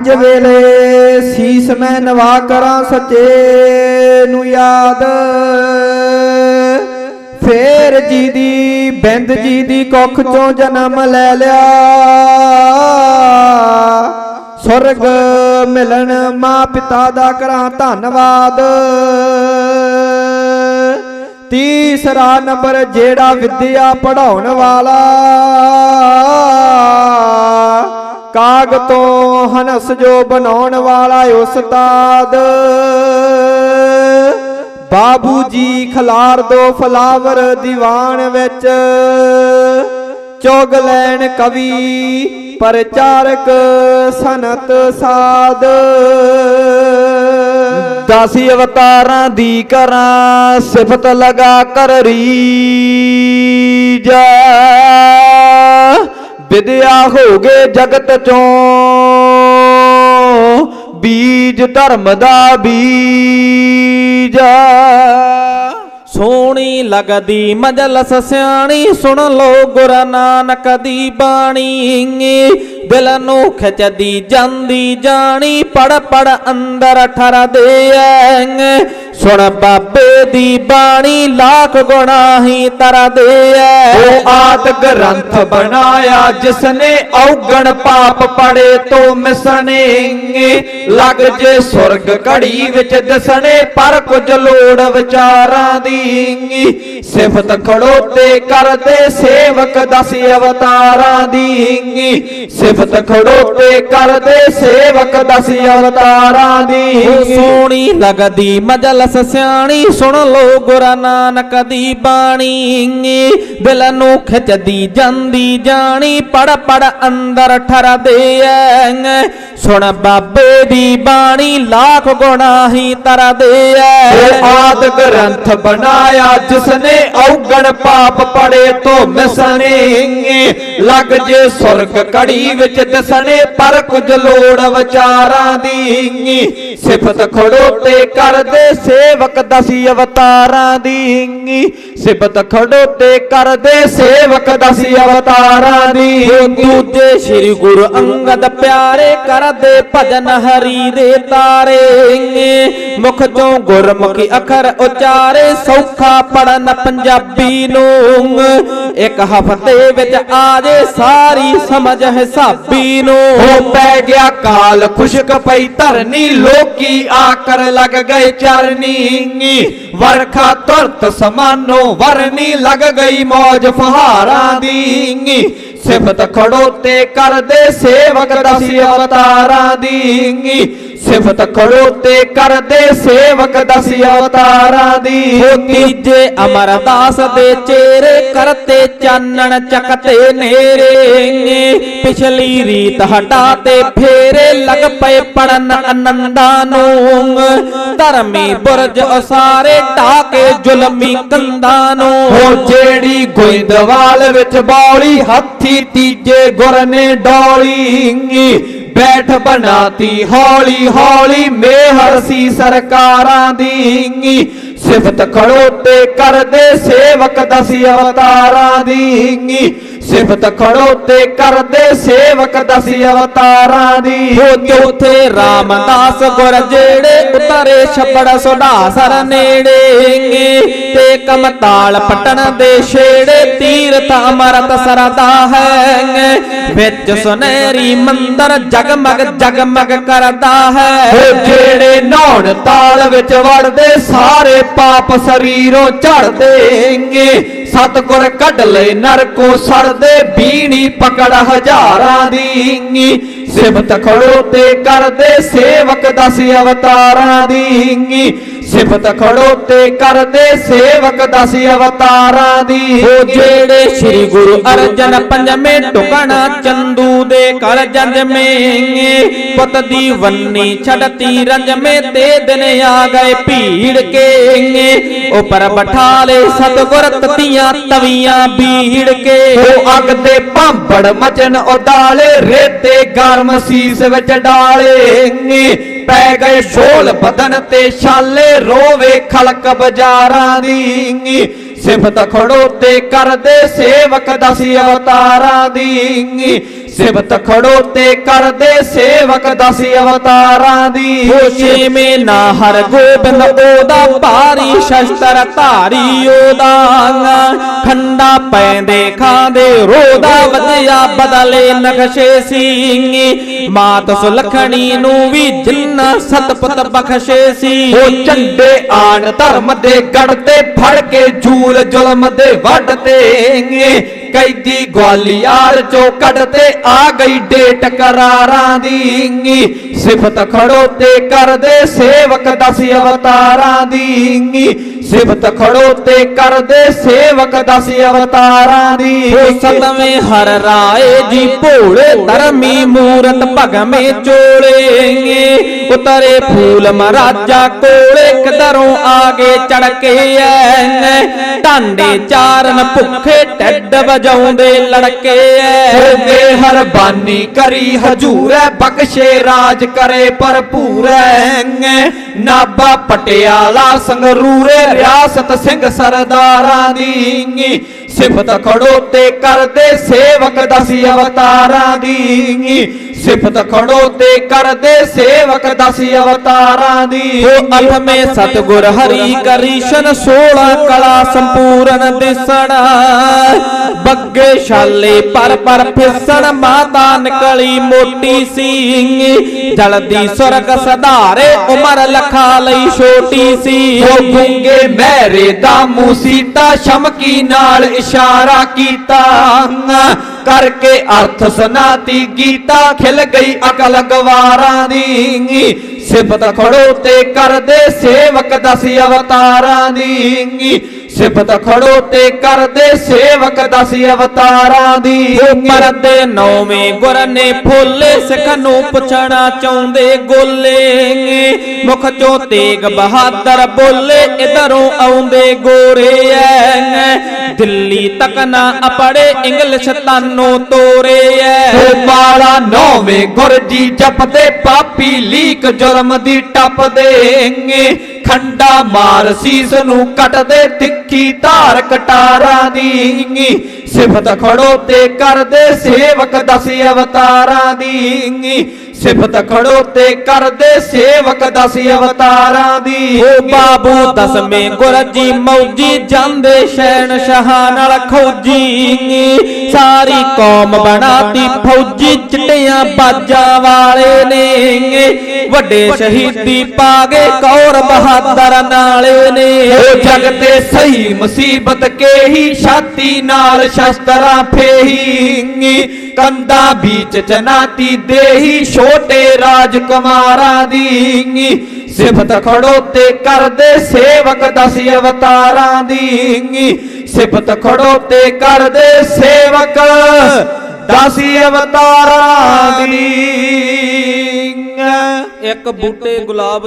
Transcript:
ਪੰਜ ਵੇਲੇ ਸੀਸ ਮੈਂ ਨਵਾ ਕਰਾਂ ਸੱਚੇ ਨੂੰ ਯਾਦ। ਫੇਰ ਜੀ ਦੀ ਬਿੰਦ ਜੀ ਦੀ ਕੁੱਖ ਚੋਂ ਜਨਮ ਲੈ ਲਿਆ। ਸੁਰਗ ਮਿਲਣ ਮਾਂ ਪਿਤਾ ਦਾ ਕਰਾਂ ਧੰਨਵਾਦ। ਤੀਸਰਾ ਨੰਬਰ ਜਿਹੜਾ ਵਿਦਿਆ ਪੜਾਉਣ ਵਾਲਾ। ਕਾਗ ਤੋਂ ਹਨਸ ਜੋ ਬਣਾਉਣ ਵਾਲਾ ਉਸਤਾਦ। ਬਾਬੂ ਜੀ ਖਲਾਰ ਦੋ ਫਲਾਵਰ ਦੀਵਾਨ ਵਿੱਚ। ਚੁਗ ਲੈਣ ਕਵੀ ਪ੍ਰਚਾਰਕ ਸਨਤ ਸਾਧ। ਦਾਸੀ ਅਵਤਾਰਾਂ ਦੀ ਕਰਾਂ ਸਿਫਤ ਲਗਾ ਕਰ ਰੀਜਾ ਵਿਦਿਆ ਹੋ ਗਏ ਜਗਤ ਚੋਂ। ਬੀਜ ਧਰਮ ਦਾ ਬੀਜਾ। ਸੋਹਣੀ ਲਗਦੀ ਮਜਲਸ ਸਿਆਣੀ, ਸੁਣ ਲੋ ਗੁਰ ਨਾਨਕ ਦੀ ਬਾਣੀ। ਦਿਲ ਨੂੰ ਖਿੱਚਦੀ ਜਾਂਦੀ ਜਾਣੀ, ਪੜ ਪੜ ਅੰਦਰ ਠਰਦੇ ਐ। ਸੁਣ ਬਾਬੇ ਦੀ ਬਾਣੀ ਲੱਖ ਗੁਨਾਹੀ ਤਰਦੇ ਐ। ਉਹ ਆਦ ਗ੍ਰੰਥ ਬਣਾਇਆ ਜਿਸਨੇ ਔਗਣ ਪਾਪ ਪੜੇ ਤੋਂ ਮਿਸਣੇ ਲੱਗ ਜੇ ਸੁਰਗ ਘੜੀ ਵਿੱਚ ਦਿਸਣੇ ਪਰ ਕੁਝ ਲੋੜ ਵਿਚਾਰਾਂ ਦੀ। ਸਿਫਤ ਖੜੋਤੇ ਕਰਦੇ ਸੇਵਕ ਦਸ ਅਵਤਾਰਾਂ ਦੀ। ਸਿਫਤ ਖੜੋਤੇ ਕਰਦੇ ਸੇਵਕ ਦਸ ਅਵਤਾਰਾਂ ਦੀ। ਸੋਹਣੀ ਲੱਗਦੀ ਮਜਲਸ ਸਿਆਣੀ ਸੁਣ ਲੋ ਗੁਰ ਨਾਨਕ ਦੀ ਬਾਣੀ। ਦਿਲ ਨੂੰ ਖਿੱਚਦੀ ਜਾਂਦੀ ਜਾਣੀ, ਪੜ ਪੜ ਅੰਦਰ ਠਰਦੇ ਐ। ਸੁਣ ਬਾਬੇ ਦੀ ਬਾਣੀ, ਲੱਖ ਗੁਨਾਹੀ ਤਰਦੇ ਐ। ਗ੍ਰੰਥ ਬਣਾਇਆ, ਜਿਸਨੇ ਔਗਣ ਪਾਪ ਪੜੇ ਤੋਂ ਮਿਸਣੇ ਲੱਗ ਜੇ ਸੁਰਗ ਕੜੀ ਵਿੱਚ ਦਸਣੇ, ਪਰ ਕੁਝ ਲੋੜ ਵਿਚਾਰਾਂ ਦੀ ਸਿਫਤ ਖੜੋਤੇ ਕਰਦੇ ਸੇਵਕ ਦਸੀ ਅਵਤਾਰਾਂ ਦੀ ਸਿਫਤ ਖੜੋਤੇ ਕਰਦੇ ਸੇਵਕ ਦਸੀ ਅਵਤਾਰਾਂ ਦੀ ਦੂਜੇ ਸ੍ਰੀ ਗੁਰੂ ਅੰਗਦ ਪਿਆਰੇ ਕਰਦੇ ਭਜਨ ਹਰੀ ਦੇ ਤਾਰੇ ਮੁਖ ਚੋਂ ਗੁਰਮੁਖੀ ਅਖਰ ਉਚਾਰੇ ਸੌਖਾ ਪੜਨ ਪੰਜਾਬੀ ਨੂੰ। ਇੱਕ ਹਫ਼ਤੇ ਵਿੱਚ ਆ ਜੇ ਸਾਰੀ ਸਮਝ ਹਿਸਾਬੀ ਨੂੰ। ਹੋ ਪੈ ਗਿਆ ਕਾਲ, ਖੁਸ਼ਕ ਪਈ ਧਰਨੀ, ਲੋਕੀ ਆਕਰ ਲੱਗ ਗਏ ਚਰਨੀ। ਵਰਖਾ ਤੁਰਤ ਸਮਾਨੋ ਵਰਨੀ ਲੱਗ ਗਈ ਮੌਜ ਫਹਾਰਾਂ ਦੀ। ਸਿਫਤ ਖੜੋਤੇ ਕਰਦੇ ਸੇਵਕ ਦਸ ਅਵਤਾਰਾਂ ਦੀ। ਸਿਫਤ ਖੜੋਤੇ ਕਰਦੇ ਸੇਵਕ ਦਸ ਅਵਤਾਰਾਂ ਦੀ। ਹੋ ਤੀਜੇ ਅਮਰਦਾਸ ਦੇ ਚਿਹਰੇ ਕਰਤੇ ਚਾਨਣ ਚਕਤੇ ਨੇਰੇ। ਪਿਛਲੀ ਰੀਤ ਹਟਾ ਤੇ ਫੇਰੇ ਲੱਗ ਪਏ ਪੜਨ ਅਨੰਦਾਂ ਨੂੰ ਧਰਮੀ ਬੁਰਜ ਉਸਾਰੇ ਢਾਕੇ ਜ਼ੁਲਮੀ ਕੰਧਾਂ ਨੂੰ। ਹੋ ਜਿਹੜੀ ਗੋਇੰਦਵਾਲ ਵਿੱਚ ਬੌਲੀ ਹੱਥੀ ਤੀਜੇ ਗੁਰ ਨੇ ਡੋਲੀ। ਬੈਠ ਬਣਾਤੀ ਹੌਲੀ ਹੌਲੀ ਮੇਹਰ ਸੀ ਸਰਕਾਰਾਂ ਦੀ ਸਿਫਤ ਖੜੋਤੇ ਕਰਦੇ ਸੇਵਕ ਦਸ ਅਵਤਾਰਾਂ ਦੀ ਸਿਫਤ ਖੜੋਤੇ ਕਰਦੇ ਸੇਵਕ ਦਸ ਅਵਤਾਰਾਂ ਦੀ। ਹੋ ਚੌਥੇ ਰਾਮਦਾਸ ਗੁਰ ਜਿਹੜੇ ਉਤਰੇ ਛੱਪੜ ਸੁਢਾਸਰ ਨੇੜੇ ਤੇ ਕਮਤਾਲ ਪਟਣ ਦੇ ਛੇੜੇ ਤੀਰਥ ਅਮਰਤ ਸਰਦਾ ਹੈ ਵਿੱਚ ਸੁਨਹਿਰੀ ਮੰਦਰ ਜਗਮਗ ਜਗਮਗ ਕਰਦਾ ਹੈ। ਹੋ ਜਿਹੜੇ ਨੌਣ ਤਾਲ ਵਿੱਚ ਵੜਦੇ ਸਾਰੇ ਪਾਪ ਸਰੀਰੋਂ ਝੜਦੇ ਸਤਗੁਰ ਕੱਢ ਲੈ ਨਰਕੋਂ ਸੜਦੇ ਬੀਣੀ ਪਕੜ ਹਜ਼ਾਰਾਂ ਦੀ ਸਿਫਤ ਖੜੋਤੇ ਕਰਦੇ ਸੇਵਕ ਦਸ ਅਵਤਾਰਾਂ ਦੀ ਸਿਫਤ ਖੜੋਤੇ ਕਰਦੇ ਸੇਵਕ ਦਸ ਅਵਤਾਰਾਂ ਦੀ। ਹੋ ਜਿਹੜੇ ਸ੍ਰੀ ਗੁਰੂ ਅਰਜਨ ਪੰਜਵੇਂ ਟੁਕਣਾ ਚੰਦੂ ਦੇ ਕਰ ਜੰਜਵੇਂ ਪੁੱਤ ਦੀ ਵੰਨੀ ਛੜਤੀ ਰੰਜਵੇਂ ਤੇ ਦਿਨ ਆ ਗਏ ਭੀੜ ਕੇ ਉਪਰ ਬਠਾਲੇ ਸਤਗੁਰ ਤਤੀਆਂ ਤਵੀਆਂ ਬੀੜ ਕੇ। ਉਹ ਅੱਗ ਦੇ ਭਾਂਬੜ ਮਚਨ ਉਡਾਲੇ ਰੇਤੇ ਗਰਮ ਸੀਸ ਵਿੱਚ ਡਾਲੇ ਪੈ ਗਏ ਸ਼ੋਲ ਬਦਨ ਤੇ ਛਾਲੇ, ਰੋਵੇ ਖਲਕ ਬਜ਼ਾਰਾਂ ਦੀ ਸਿਫਤ ਖੜੋਤੇ ਕਰਦੇ ਸੇਵਕ ਦਸ ਅਵਤਾਰਾਂ ਦੀ ਸਿਫਤ ਖੜੋਤੇ ਕਰਦੇ ਸੇਵਕ ਦਸ ਅਵਤਾਰਾਂ ਦੀ। ਹੋਸ਼ੇ ਨਾ ਹਰ ਗੋਬਿੰਦ ਉਹਦਾ ਭਾਰੀ ਸ਼ਸਤਰ ਧਾਰੀ ਉਹਦਾ ਖੰਡਾ ਪੈਂਦੇ ਖਾਂਦੇ ਰੋਦਾ ਵਧਿਆ ਬਦਲੇ ਨਕਸ਼ੇ ਸਿੰਘੀ ਮਾਤ ਸੁਲਖਣੀ ਨੂੰ ਵੀ ਜਿੰਨਾ ਸਤਪਤ ਬਖਸ਼ੇ ਸੀ। ਉਹ ਝੰਡੇ ਆਣ ਧਰਮ ਦੇ ਗੜ ਤੇ ਫੜ ਕੇ ਝੂਲ ਜ਼ੁਲਮ ਦੇ ਵੱਢ ਤੇ ਕੈਦੀ ਗਵਾਲੀਅਰ ਚੋਂ ਕੱਢਤੇ ਆ ਗਈ ਡੇਟ ਕਰਾਰਾਂ ਦੀ ਸਿਫਤ ਖੜੋ ਤੇ ਕਰਦੇ ਸੇਵਕ ਦਸ ਅਵਤਾਰਾਂ ਦੀ ਸਿਫਤ ਖੜੋ ਤੇ ਕਰਦੇ ਸੇਵਕ ਦਸ ਅਵਤਾਰਾਂ ਦੀ ਸਤਵੇਂ ਹਰ ਰਾਏ ਜੀ ਭੋਲੇ, ਧਰਮੀ ਮੂਰਤ ਭਗਵੇਂ ਚੋਲੇ ਉਤਰੇ ਫੂਲ ਮਹਾਰਾਜਾ ਕੋਲੇ ਕਦਰੋਂ ਆਗੇ ਚੜ ਕੇ ਐ ਢਾਂਡੇ ਚਾਰਨ ਭੁੱਖੇ ਟੱਡ ਵਜਾਉਂਦੇ ਲੜਕੇ ਐ। ਹੋਵੇ ਹਰ ਬਾਨੀ ਕਰੀ ਹਜੂਰੈ ਬਖਸ਼ੇ ਰਾਜ ਕਰੇ ਭਰਪੂਰੈ ਨਾਬਾ ਪਟਿਆਲਾ ਸੰਗਰੂਰੇ ਰਿਆਸਤ ਸਿੰਘ ਸਰਦਾਰਾਂ ਦੀ ਸਿਫਤ ਖੜੋ ਤੇ ਕਰਦੇ ਸੇਵਕ ਦਸ ਅਵਤਾਰਾਂ ਦੀ ਸਿਫਤ ਖੜੋ ਤੇ ਕਰਦੇ ਸੇਵਕ ਦਸ ਅਵਤਾਰਾਂ ਦੀ। ਉਹ ਅਠਵੇਂ ਸਤਗੁਰ ਹਰੀ ਕਰੀਸ਼ਨ 16 ਕਲਾ ਸੰਪੂਰਨ ਦਿਸਣਾ। ਬੱਗੇ ਛਾਲੇ ਪਰ ਪਰ ਫਿਸਣ ਮਾਤਾ ਨਿਕਲੀ ਮੋਟੀ ਸੀ ਜਲਦੀ ਸੁਰਗ ਸਧਾਰੇ ਉਮਰ ਲਖਾ ਲਈ ਛੋਟੀ ਸੀ ਉਹ ਗੁੰਗੇ ਮਹਿਰੇ ਦਾ ਮੂਸੀਤਾ ਸ਼ਮਕੀ ਨਾਲ ਇਸ਼ਾਰਾ ਕੀਤਾ। ਕਰਕੇ ਅਰਥ ਸੁਨਾਤੀ ਗੀਤਾ ਖਿਲ ਗਈ ਅਕਲ ਗਵਾਰਾਂ ਦੀ। ਸਿਫਤ ਖੜੋ ਤੇ ਕਰਦੇ ਸੇਵਕ ਦਸ ਅਵਤਾਰਾਂ ਦੀ ਸਿਫਤ ਖੜੋ ਤੇ ਕਰਦੇ ਸੇਵਕ ਦਸ ਅਵਤਾਰਾਂ ਦੀ ਉਮਰ ਦੇ ਨੌਵੇਂ ਗੁਰ ਨੇ ਫੋਲੇ ਸਿੱਖ ਨੂੰ ਪੁੱਛਣਾ ਚਾਹੁੰਦੇ ਗੋਲੇ ਮੁਖ ਚੋਂ ਤੇਗ ਬਹਾਦਰ ਬੋਲੇ ਇਧਰੋਂ ਆਉਂਦੇ ਗੋਰੇ ਐ ਦਿੱਲੀ ਤੱਕ ਨਾ ਅਪੜੇ ਇੰਗਲਿਸ਼ ਤਾਨੋਂ ਤੋਰੇ ਐ। ਉਹ ਮਾਲਾ ਨੌਵੇਂ ਗੁਰਜੀ ਜਪਦੇ, ਪਾਪੀ ਲੀਕ ਜੁਰਮ ਦੀ ਟੱਪਦੇ ਖੰਡਾ ਮਾਰ ਸੀਸ ਨੂੰ ਕੱਟਦੇ, ਤਿੱਖੀ ਧਾਰ ਕਟਾਰਾਂ ਦੀ ਸਿਫਤ ਖੜੋ ਤੇ ਕਰਦੇ ਸੇਵਕ, ਦਸ ਅਵਤਾਰਾਂ ਦੀ ਸਿਫਤ ਖੜੋ ਤੇ ਕਰਦੇ ਸੇਵਕ ਦਸ ਅਵਤਾਰਾਂ ਦੀ। ਓ ਬਾਬੂ ਦਸਵੇਂ ਗੁਰ ਜੀ ਮੌਜੀ ਜਾਂਦੇ ਸ਼ੈਣ ਸ਼ਾਹਾਂ ਨਾਲ ਖੌਜੀ। ਸਾਰੀ ਕੌਮ ਬਣਾਤੀ ਫੌਜੀ ਚਿੱਟੀਆਂ ਬਾਜਾਂ ਵਾਲੇ ਨੇ। ਵੱਡੇ ਸ਼ਹੀਦੀ ਪਾਗੇ ਕੌਰ ਬਹਾਦਰ ਨਾਲੇ ਨੇ। ਉਹ ਜਗ ਤੇ ਸਹੀ ਮੁਸੀਬਤ ਕੇ ਹੀ ਛਾਤੀ ਨਾਲ ਸ਼ਸਤਰਾਂ ਫੇਹੀ। ਕੰਦਾ ਵਿੱਚ ਚਨਾਤੀ ਦੇਹੀ ਛੋਟੇ ਰਾਜਕੁਮਾਰਾਂ ਦੀ ਸਿਫਤ ਖੜੋਤੇ ਕਰਦੇ ਸੇਵਕ ਦਸ ਅਵਤਾਰਾਂ ਦੀ ਸਿਫਤ ਖੜੋਤੇ ਕਰਦੇ ਸੇਵਕ ਦਸ ਅਵਤਾਰਾਂ ਦੀ ਇੱਕ ਬੂਟੇ ਗੁਲਾਬ